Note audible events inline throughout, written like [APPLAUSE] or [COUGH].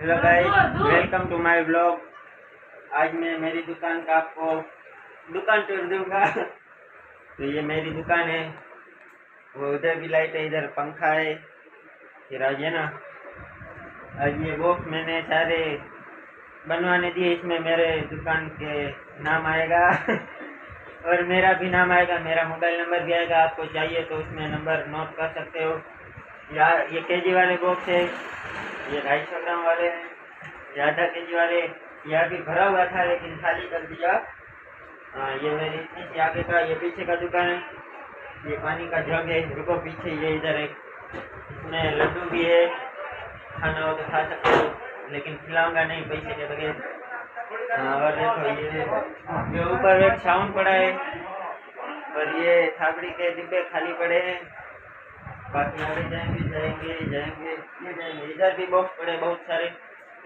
Hello guys welcome to my blog आज मैं मेरी दुकान का आपको दुकान टूर दूँगा। [LAUGHS] तो ये मेरी दुकान है। वो उधर भी लाइट है, इधर पंखा है। फिर आज है ना, आज ये बॉक्स मैंने सारे बनवाने दिए, इसमें मेरे दुकान के नाम आएगा। [LAUGHS] और मेरा भी नाम आएगा, मेरा मोबाइल नंबर भी आएगा। आपको चाहिए तो उसमें नंबर नोट कर सकते हो। यार ये के वाले बॉक्स है। ये ढाई सौ ग्राम वाले हैं आधा के जी वाले ये अभी भरा हुआ था लेकिन खाली कर दिया। हाँ ये मेरी इतनी सी आगे का, ये पीछे का दुकान है। ये पानी का जग है रुको पीछे, ये इधर है। इसमें लड्डू भी है, खाना हो तो खा सकते हो, लेकिन खिलाऊँगा नहीं, पैसे के बगैर। हाँ और देखो, ये ये ऊपर एक साउंड पड़ा है, और ये थाबड़ी के डिब्बे खाली पड़े हैं। बाकी आगे जाएँगे जाएँगे जाएँगे, ये जाएँगे। इधर भी बॉक्स पड़े बहुत सारे,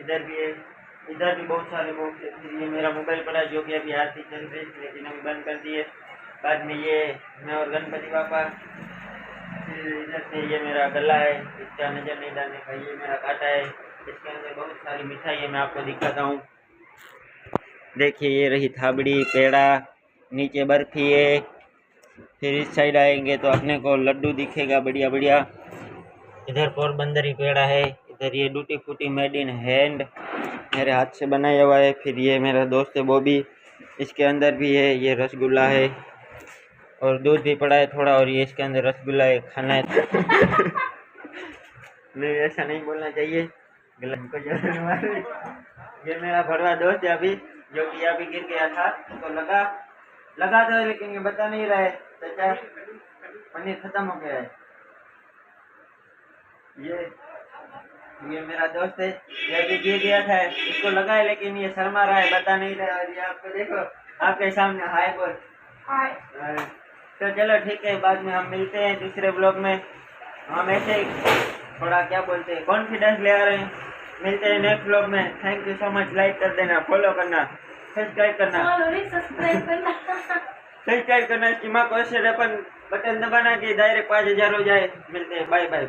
इधर भी है, इधर भी बहुत सारे बॉक्स है फिर ये मेरा मोबाइल पड़ा, जो कि अभी आरती चल रही थी लेकिन अभी बंद कर दिए। बाद में ये, मैं और गणपति पापा, फिर इधर से ये मेरा गला है, इसका नज़र नहीं डालने का, ये मेरा काटा है। इसके अंदर बहुत सारी मिठाई है, मैं आपको दिखाता हूँ। देखिए, ये रही थाबड़ी, पेड़ा, नीचे बर्फ़ी है। फिर इस साइड आएँगे तो अपने को लड्डू दिखेगा, बढ़िया बढ़िया। इधर पोरबंदरी पेड़ा है, इधर ये टूटी फूटी मेड इन हैंड मेरे हाथ से बनाया हुआ है, फिर ये मेरा दोस्त है बॉबी, इसके अंदर भी है, ये रसगुल्ला है। और दूध भी पड़ा है थोड़ा और ये इसके अंदर रसगुल्ला है, खाना है। [LAUGHS] नहीं, ऐसा नहीं बोलना चाहिए। गलत को ये मेरा भरवा दोस्त है अभी, जो कि अभी गिर गया था तो लगा। लगा था लेकिन ये बता नहीं रहा है। चाचा पनीर खत्म हो गया है। ये ये मेरा दोस्त है ये अभी गिर गया था। इसको लगा है लेकिन ये शर्मा रहा है बता नहीं रहा है। और ये आपको देखो आपके सामने हाय बोल। हाय। तो चलो ठीक है बाद में हम मिलते हैं दूसरे ब्लॉग में। हम ऐसे ही थोड़ा क्या बोलते हैं कॉन्फिडेंस ले आ रहे हैं। मिलते हैं नेक्स्ट ब्लॉग में। Thank you so much like कर देना फॉलो करना। सब्सक्राइब करना। सब्सक्राइब करना। सब्सक्राइब करना सीमा को ऐसे बटन दबाना कि डायरेक्ट पाँच हज़ार हो जाए। मिलते हैं बाय बाय बाय